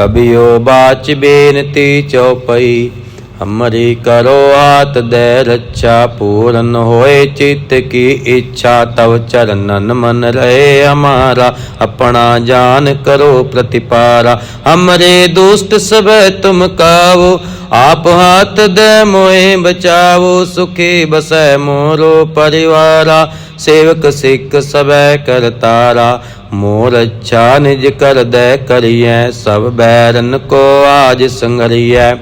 ਕਬਿਓ ਬਾਚ ਬੇਨਤੀ ਚਉਪਈ। ਹਮਰੀ ਕਰੋ ਆਤ ਦੇ ਰੱਛਾ, ਪੂਰਨ ਹੋਏ ਚਿਤ ਕੀ ਇੱਛਾ, ਤਵ ਚਰਨਨ ਮਨ ਰਹੇ ਹਮਾਰਾ। ਆਪਣਾ ਜਾਨ ਕਰੋ ਪ੍ਰਤਿਪਾਰਾ। ਹਮਰੇ ਦੁਸ਼ਟ ਸਭੈ ਤੁਮ ਕਾਵੋ, ਆਪ ਹਾਥ ਦੇ ਮੋਏ ਬਚਾਵੋ, ਸੁਖੀ ਬਸੈ ਮੋਰੋ ਪਰਿਵਾਰਾ। ਸੇਵਕ ਸਿੱਖ ਸਭੈ ਕਰਤਾਰਾ। ਮੋਰ ਅੱਛਾ ਨਿਜ ਕਰਦੈ ਕਰੀਐ, ਸਭ ਬੈਰਨ ਕੋ ਆਜ ਸੰਗਰੀਐ।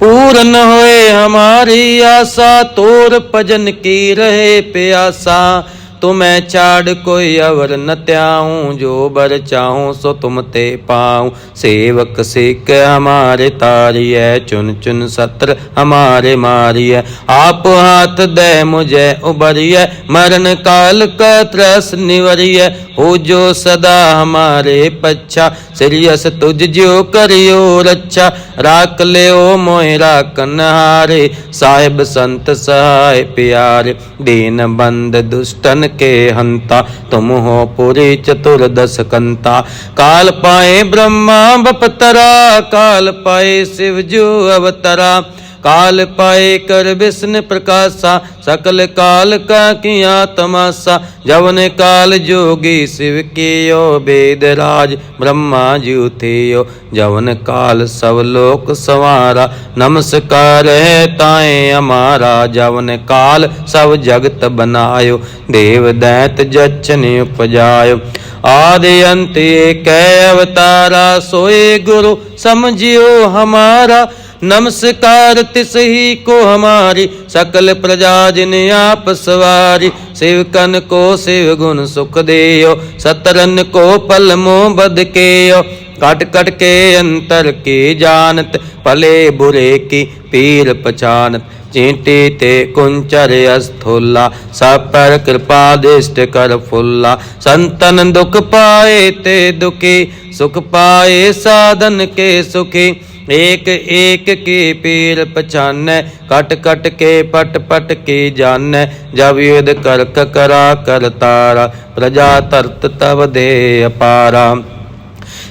ਪੂਰਨ ਹੋਏ ਹਮਾਰੀ ਆਸਾ, ਤੋਰ ਭਜਨ ਕੀ ਰਹੇ ਪਿਆਸਾ। ਤੁਮੈ ਛਾੜ ਕੋਈ ਅਵਰ ਨ ਤਿਆਉ ਜੋ ਬਰ ਚਾਉ ਸੋ ਤੁਮ ਤੇ ਪਾਉ। ਸੇਵਕ ਸਿੱਖ ਹਮਾਰੇ ਤਾਰੀਐ, ਚੁਨ ਚੁਨ ਸਤਰ ਹਮਾਰੇ ਮਾਰੀਐ। ਆਪ ਹਾਥ ਦੇ ਮੁਝੇ ਉਬਰੀਐ ਮਰਨ ਕਾਲ ਕਾ ਤਰਸ ਨਿਵਰੀਐ। ਹੋ ਜੋ ਸਦਾ ਹਮਾਰੇ ਪੱਛਾ ਸਿਰਿਅਸ ਤੁਝ ਜਿਉ ਕਰਿਓ ਰੱਛਾ। ਰਾਖ ਲਿਓ ਮੋਇ ਰਾਖਨ ਹਾਰੇ ਸਾਹਿਬ ਸੰਤ ਸਹਾਇ ਪਿਆਰੇ। ਦੀਨ ਬੰਦ ਦੁਸ਼ਟਨ ਕੇ ਹੰਤਾ, ਤੁਮ ਹੋ ਪੁਰੀ ਚਤੁਰ ਦਸ ਕੰਤਾ ਕਾਲ ਪਾਏ ਬ੍ਰਹਮਾ ਬਪਤਰਾ, ਕਾਲ ਪਾਏ ਸਿਵ ਜੋ ਅਵਤਰਾ। काल पाए कर विष्णु प्रकाशा, सकल काल का किया तमाशा। जवन काल जोगी शिव कियो, वेद राज ब्रह्मा जी थियो जवन काल सब लोक सवारा, नमस्कार है ताए हमारा जवन काल सब जगत बनायो, देव दैत जचन उपजायो। आदि अंत एक अवतारा, सोए गुरु समझियो हमारा। नमस्कार तिस ही को हमारी सकल प्रजा जिन आप सवारी शिवकन को शिव गुण सुख देयो सतरन को पल मोह बद केयो कट कट के अंतर की जानत भले बुरे की पीर पहचानत चींटी ते कुंचर अस्थुल्ला सब पर कृपा दिष्ट कर फुल्ला संतन दुख पाए ते दुखी सुख पाए साधन के सुखी एक एक की पीर पछानै कट कट के पट पट की जानै जब युद्ध करक करा कर तारा प्रजा तरत तब दे अपारा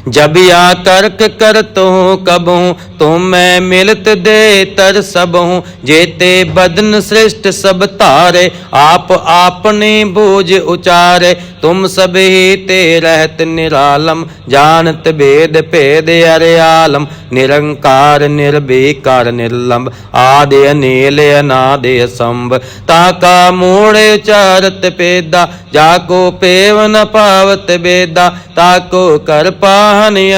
जब या करक करत हूँ कबहूँ तुम मैं मिलत दे तर सब हूँ जेते बदन श्रेष्ठ सब तारे आप आपने बोझ उचारे ਤੁਮ ਸਭੀ ਤੇ ਰਹਿਤ ਨਿਰਾਲਮ, ਜਾਣਤ ਭੇਦ ਭੇਦ ਅਰਿਆਲਮ, ਨਿਰੰਕਾਰ ਨਿਰਭੀਕਾਰ ਨਿਰਲੰਬ ਆਦਿ ਅਨੇਲ ਅਨਾਦਿ ਸੰਭ। ਤਾ ਕਾ ਮੂੜ ਉਚਾਰਤ ਪੇਦਾ, ਜਾ ਕੋ ਪੇਵ ਨ ਪਾਵਤ ਬੇਦਾ, ਤਾ ਕੋ ਕਰ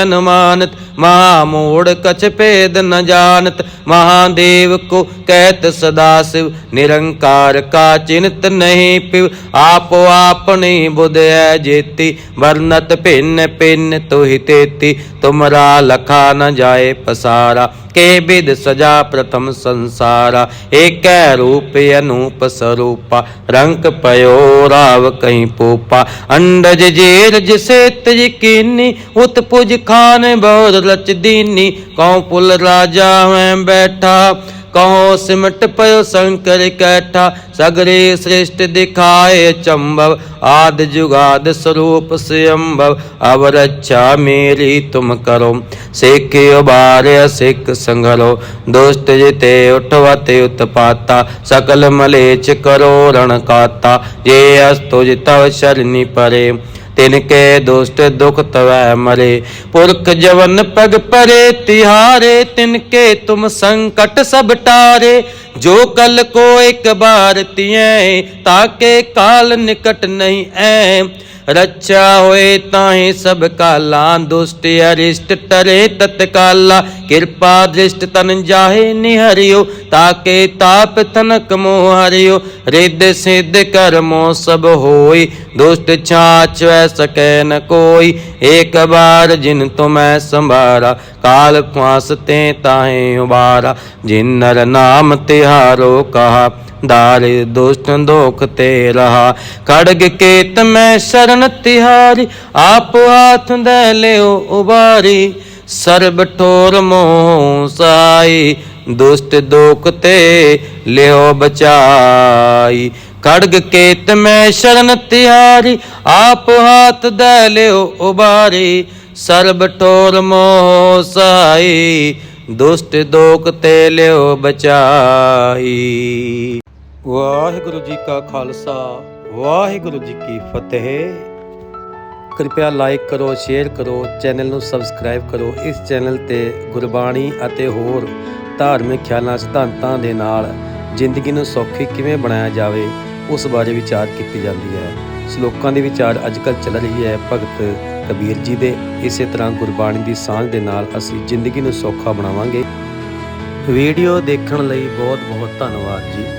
ਅਨੁਮਾਨਤ ਮਹਾ ਮੋੜ ਕਛ ਭੇਦ ਨ ਜਾਣਤ, ਮਹਾਦੇਵ ਕੋ ਕਹਿਤ ਸਦਾ ਸਿਵ, ਨਿਰੰਕਾਰ ਕਾ ਚਿੰਤ ਨਹੀਂ ਪਿਵ। ਆਪੋ ਆਪਣੀ ਬੁਧੈ ਜੇਤੀ, ਵਰਨਤ ਭਿੰਨ ਭਿੰਨ ਤੋਹਿ ਤੇਤੀ। ਤੁਮਰਾ ਲਖਾ ਨ ਜਾਏ ਪਸਾਰਾ ਕੇ ਬਿਦ ਸਜਾ ਪ੍ਰਥਮ ਸੰਸਾਰਾ, ਏਕੈ ਰੂਪ ਅਨੂਪ ਸਰੂਪਾ, ਰੰਕ ਪਇਓ ਰਾਵ ਕਹੀਂ ਪੋਪਾ। ਅੰਡਜ ਜੇਰ ਜਿਸੇ ਤਜ ਕੀਨੀ, ਉਤ ਪੁਜ ਖਾਨ ਬਹੁਰ ਰਚ ਦੀਨੀ, ਕਉ ਪੁਲ ਰਾਜਾ ਹੈ ਬੈਠਾ। ਕਉ ਸਿਮਟ ਪਇਓ ਸੰਕਰ ਕੈਠਾ, ਸਗਰੇ ਸ੍ਰਿਸ਼ਟ ਦਿਖਾਏ ਚੰਭਵ ਆਦ ਜੁਗਾਦ ਸਰੂਪ ਸਿਅੰਭਵ ਅਵ ਰੱਛਾ ਮੇਰੀ ਤੁਮ ਕਰੋ, ਸੇਖਿਓ ਬਾਰਿਆ ਸਿੱਖ ਸੰਗਰੋ ਦੁਸ਼ਟ ਜਿਤੇ ਉਠਵਤ ਉਤਪਾਤਾ, ਸਕਲ ਮਲੇਚ ਕਰੋ ਰਣ ਕਾਤਾ, ਜੇ ਅਸਤੁ ਜਿਤਵ ਸ਼ਰਨੀ ਪਰੇ। ਤਿਨ ਕੇ ਦੁਸ਼ਟ ਦੁਖ ਤਵੈ ਮਰੇ। ਪੁਰਖ ਜਵਨ ਪਗ ਪਰੇ, ਤਿਹਾਰੇ ਤਿਨ ਕੇ ਤੁਮ ਸੰਕਟ ਸਭ ਟਾਰੇ। ਜੋ ਕਲ ਕੋ ਇੱਕ ਬਾਰ ਤੀਐ ਤਾਕੇ ਕਾਲ ਨਿਕਟ ਨਹੀਂ ਐ। ਰਚਾ ਹੋਏ ਤਾਹੇ ਸਭ ਕਾਲਾ, ਦੁਸ਼ਟ ਅਰਿਸ਼ਟ ਟਰੇ ਤਤਕਾਲਾ। ਕਿਰਪਾ ਦ੍ਰਿਸ਼ਟ ਤਨ ਜਾਹੇ ਨਿਹਰਿਓ, ਤਾਕੇ ਤਾਪ ਤਨਕ ਮੋਹ ਹਰਿਓ। ਰਿੱਧ ਸਿੱਧ ਕਰਮੋ ਸਭ ਹੋਈ, ਦੁਸ਼ਟ ਛਾਚ ਵੈ ਸਕੈ ਨ ਕੋਈ। ਏਕ ਬਾਰ ਜਿਨ ਤੁਮੈ ਸੰਭਾਰਾ, ਕਾਲ ਫਾਸ ਤੇ ਤਾਹੇ ਉਬਾਰਾ। ਜਿਨ ਨਰ ਨਾਮ ਤਿਹਾਰੋ ਕਹਾ ਦਾਰ ਦੋਸਤ ਦੋਖ ਤੇ ਰਹਾ ਖੜਗ ਕੇਤ ਮੈਂ ਸ਼ਰਨ ਤਿਹਾਰੀ, ਆਪ ਹੱਥ ਦੇ ਲਿਓ ਉਬਾਰੀ। ਸਰਬ ਠੋਰ ਮੋਹ ਸਾਈ, ਦੁਸ਼ਟ ਦੋਖ ਤੇ ਲਿਓ ਬਚਾਈ। ਖੜਗ ਕੇਤ ਮੈਂ ਸ਼ਰਨ ਤਿਹਾਰੀ, ਆਪ ਹੱਥ ਦੇ ਲਿਓ ਉਬਾਰੀ। ਸਰਬ ਠੋਰ ਮੋਹ ਸਾਈ, ਦੁਸ਼ਟ ਦੋਖ ਤੇ ਲਿਓ ਬਚਾਈ। ਵਾਹਿਗੁਰੂ ਜੀ ਕਾ ਖਾਲਸਾ, ਵਾਹਿਗੁਰੂ ਜੀ ਕੀ ਫਤਿਹ। ਕਿਰਪਿਆ ਲਾਈਕ ਕਰੋ, ਸ਼ੇਅਰ ਕਰੋ, ਚੈਨਲ ਨੂੰ ਸਬਸਕ੍ਰਾਈਬ ਕਰੋ। ਇਸ ਚੈਨਲ ਤੇ ਗੁਰਬਾਣੀ ਅਤੇ ਹੋਰ ਧਾਰਮਿਕ ਖਿਆਲਾਂ, ਸਿਧਾਂਤਾਂ ਦੇ ਨਾਲ ਜ਼ਿੰਦਗੀ ਨੂੰ ਸੌਖੀ ਕਿਵੇਂ ਬਣਾਇਆ ਜਾਵੇ, ਉਸ ਬਾਰੇ ਵਿਚਾਰ ਕੀਤੀ ਜਾਂਦੀ ਹੈ। ਸ਼ਲੋਕਾਂ ਦੇ ਵਿਚਾਰ ਅੱਜਕੱਲ ਚੱਲ ਰਹੀ ਹੈ। ਭਗਤ ਕਬੀਰ ਜੀ ਦੇ ਇਸੇ ਤਰ੍ਹਾਂ ਗੁਰਬਾਣੀ ਦੀ ਸਾਂਝ ਦੇ ਨਾਲ ਅਸੀਂ ਜ਼ਿੰਦਗੀ ਨੂੰ ਸੌਖਾ ਬਣਾਵਾਂਗੇ। ਵੀਡੀਓ ਦੇਖਣ ਲਈ ਬਹੁਤ ਬਹੁਤ ਧੰਨਵਾਦ ਜੀ।